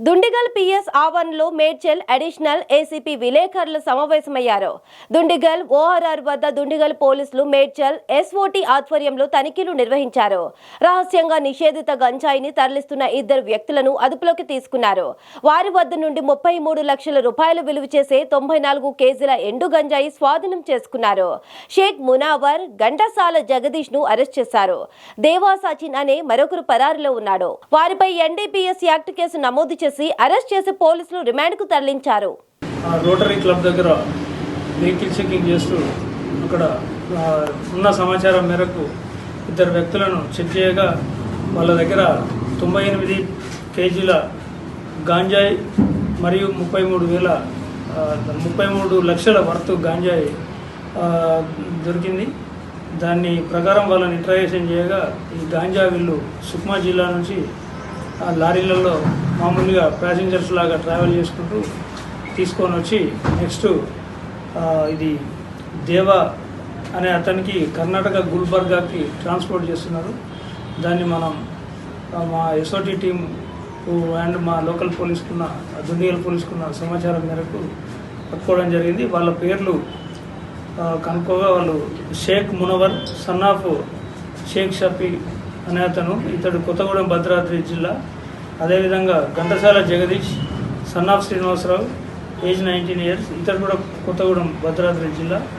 Dundigal PS ఆవరణలో Medchal additional ACP విలేకరులు సమావేశమయ్యారు. దుండిగల్ ఓఆర్ఆర్ వద్ద దుండిగల్ పోలీసులు మేడ్చల్ ఎస్ఓటి ఆధ్వర్యంలో తనిఖీలు నిర్వహించారు. రహస్యంగా నిషేధిత గంజాయిని తరలిస్తున్న ఇద్దరు వ్యక్తులను అదుపులోకి తీసుకున్నారు. వారి వద్ద నుండి ముప్పై మూడు లక్షల రూపాయలు విలువ చేసే తొంభై నాలుగు కేజీల ఎండు గంజాయి స్వాధీనం చేసుకున్నారు. షేక్ మునావర్ ఘంటసాల జగదీష్ను అరెస్ట్ చేశారు. దేవా సచిన్ అనే మరొకరు పరారులో ఉన్నాడు. వారిపై ఎన్డీపీఎస్ యాక్ట్ కేసు నమోదు చేసి అరెస్ట్ చేసి పోలీసులు రిమాండ్కు తరలించారు. ఆ రోటరీ క్లబ్ దగ్గర వెహికల్ చెకింగ్ చేస్తూ అక్కడ ఉన్న సమాచారం మేరకు ఇద్దరు వ్యక్తులను చెక్ చేయగా వాళ్ళ దగ్గర తొంభై ఎనిమిది కేజీల గాంజాయి మరియు ముప్పై మూడు వేల ముప్పై మూడు లక్షల వర్త్ గాంజాయి దొరికింది. దాన్ని ప్రకారం వాళ్ళని ఇంట్రాగేషన్ చేయగా ఈ గాంజా వీళ్ళు సుక్మా జిల్లా నుంచి లారీలలో మామూలుగా ప్యాసింజర్స్ లాగా ట్రావెల్ చేసుకుంటూ తీసుకొని వచ్చి నెక్స్ట్ ఇది దేవా అనే అతనికి కర్ణాటక గుల్బర్గాకి ట్రాన్స్పోర్ట్ చేస్తున్నారు. దాన్ని మనం మా ఎస్ఓటి టీం అండ్ మా లోకల్ పోలీసుకున్న దుండిగల్ పోలీసుకున్న సమాచారం మేరకు పట్టుకోవడం జరిగింది. వాళ్ళ పేర్లు కనుక్కోగా వాళ్ళు షేక్ మునవర్ సన్ ఆఫ్ షేక్ షఫీ అనే అతను ఇతడు కొత్తగూడెం భద్రాద్రి జిల్లా. అదేవిధంగా Ghantasala Jagadish son of Srinivasarao age nineteen years. ఇతడు కూడా కొత్తగూడెం భద్రాద్రి జిల్లా.